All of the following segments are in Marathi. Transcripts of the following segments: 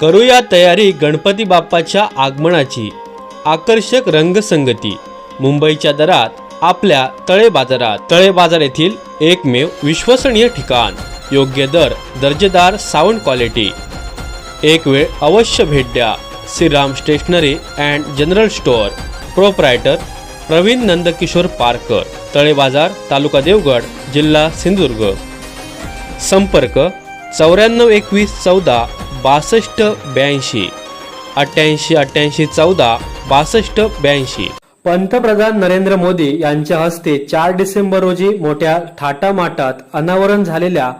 करूया तयारी गणपती बाप्पाच्या आगमनाची. आकर्षक रंगसंगती. मुंबईच्या दरात आपल्या तळे बाजारात. तळे बाजार येथील एकमेव विश्वसनीय ठिकाण. योग्य दर दर्जेदार साऊंड क्वालिटी एक वेळ अवश्य भेट द्या. Shriram stationery and general store. Proprietor Pravin Nandkishor Parkar. Tale बाजार तालुका देवगड जिल्हा सिंधुदुर्ग. संपर्क चौऱ्याण्णव एकवीस चौदा बासष्ट ब्याऐंशी. अठ्ठ्याऐंशी अठ्ठ्याऐंशी चौदा बासष्ट ब्याऐंशी. पंतप्रधान नरेंद्र मोदी यांच्या हस्ते चार डिसेंबर रोजी मोठ्या थाटामाटात अनावरण झालेल्या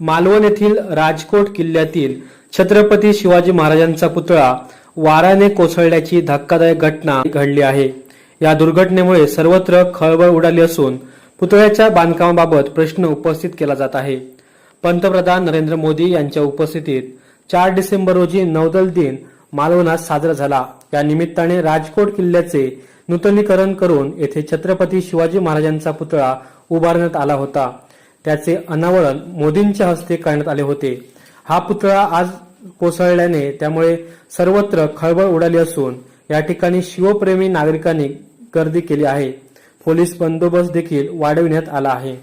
मालवण येथील राजकोट किल्ल्यातील छत्रपती शिवाजी महाराजांचा पुतळा वाऱ्याने कोसळल्याची धक्कादायक घटना घडली आहे. या दुर्घटनेमुळे सर्वत्र खळबळ उडाली असून पुतळ्याच्या बांधकामाबाबत प्रश्न उपस्थित केला जात आहे. पंतप्रधान नरेंद्र मोदी यांच्या उपस्थितीत चार डिसेंबर रोजी नौदल दिन मालवणात साजरा झाला. या निमित्ताने राजकोट किल्ल्याचे नूतनीकरण करून येथे छत्रपती शिवाजी महाराजांचा पुतळा उभारण्यात आला होता. त्याचे अनावरण मोदींच्या हस्ते करण्यात आले होते. हा पुतळा आज कोसळल्याने त्यामुळे सर्वत्र खळबळ उडाली असून या ठिकाणी शिवप्रेमी नागरिकांनी गर्दी केली आहे. पोलीस बंदोबस्त देखील वाढविण्यात आला आहे.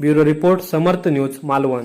Bureau report Samarth news Malvan.